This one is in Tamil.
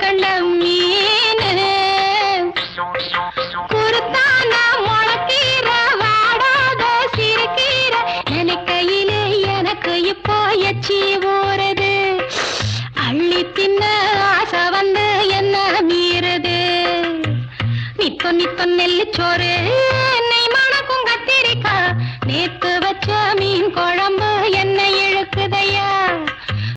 கண்ட மீன் குருத்தான முளக்கீர வாடாத சிறுகீர நினைக்கையிலே எனக்கு இப்போ எச்சி ஊறுது. அள்ளி தின்ன ஆசை வந்து என்ன மீறுது.